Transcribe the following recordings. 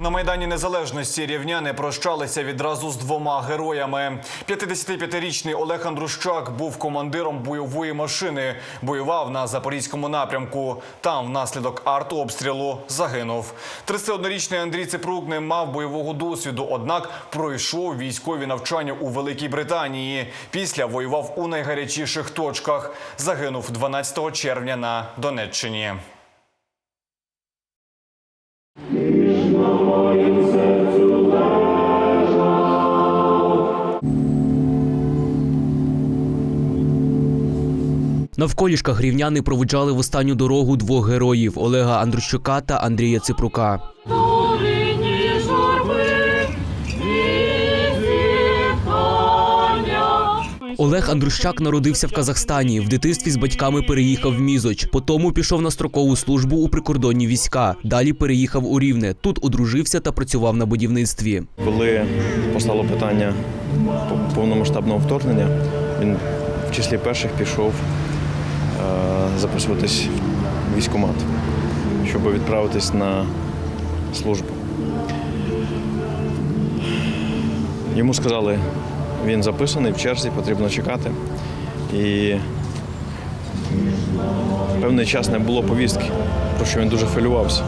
На майдані незалежності рівняни прощалися відразу з двома героями. 55-річний Олег Андрущак був командиром бойової машини. Воював на запорізькому напрямку. Там внаслідок артобстрілу загинув. 31-річний Андрій Ципрук не мав бойового досвіду, однак пройшов військові навчання у Великій Британії. Після воював у найгарячіших точках. Загинув 12 червня на Донеччині. Навколішках рівняни проводжали в останню дорогу двох героїв Олега Андрущука та Андрія Ципрука. Олег Андрущак народився в Казахстані. В дитинстві з батьками переїхав в Мізоч. Потому пішов на строкову службу у прикордонні війська. Далі переїхав у Рівне. Тут одружився та працював на будівництві. Коли постало питання повномасштабного вторгнення, він в числі перших пішов е, записуватись в військкомат, щоб відправитись на службу. Йому сказали, він записаний в черзі, потрібно чекати. І певний час не було повістки, про що він дуже хвилювався.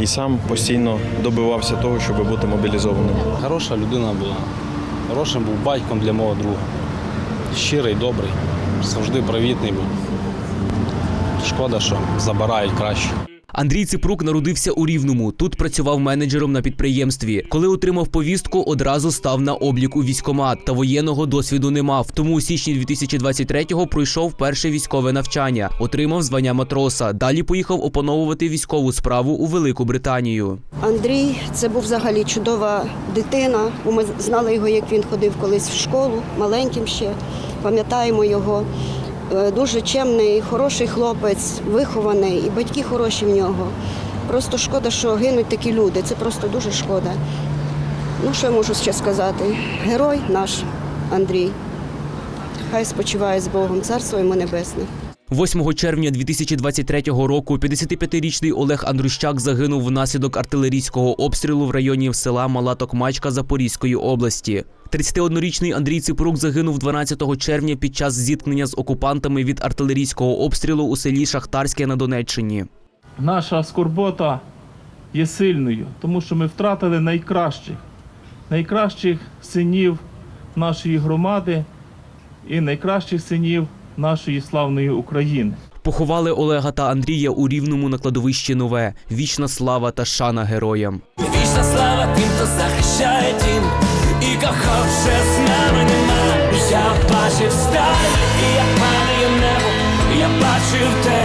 І сам постійно добивався того, щоб бути мобілізованим. Хороша людина була. Хорошим був батьком для мого друга. Щирий, добрий, завжди привітний був. Шкода, що забирають краще. Андрій Ципрук народився у Рівному. Тут працював менеджером на підприємстві. Коли отримав повістку, одразу став на облік у військкомат. Та воєнного досвіду не мав. Тому у січні 2023-го пройшов перше військове навчання, отримав звання матроса. Далі поїхав опановувати військову справу у Велику Британію. Андрій це був взагалі чудова дитина. Ми знали його, як він ходив колись в школу, маленьким ще. Пам'ятаємо його. Е, Дуже чемний, хороший хлопець, вихований, і батьки хороші в нього. Просто шкода, що гинуть такі люди. Це просто дуже шкода. Ну, що я можу ще сказати? Герой наш Андрій. Хай спочиває з Богом, царство йому небесне. 8 червня 2023 року 55-річний Олег Андрущак загинув внаслідок артилерійського обстрілу в районі села Мала Токмачка Запорізької області. 31-річний Андрій Ципрук загинув 12 червня під час зіткнення з окупантами від артилерійського обстрілу у селі Шахтарське на Донеччині. наша скорбота є сильною, тому що ми втратили найкращих, найкращих синів нашої громади і найкращих синів нашої славної України. Поховали Олега та Андрія у рівному на кладовищі нове. Вічна слава та шана героям. Вічна слава тим, хто захищає дім І кохав вже з нами нема Я бачив сталь, і як падає небо Я бачив те,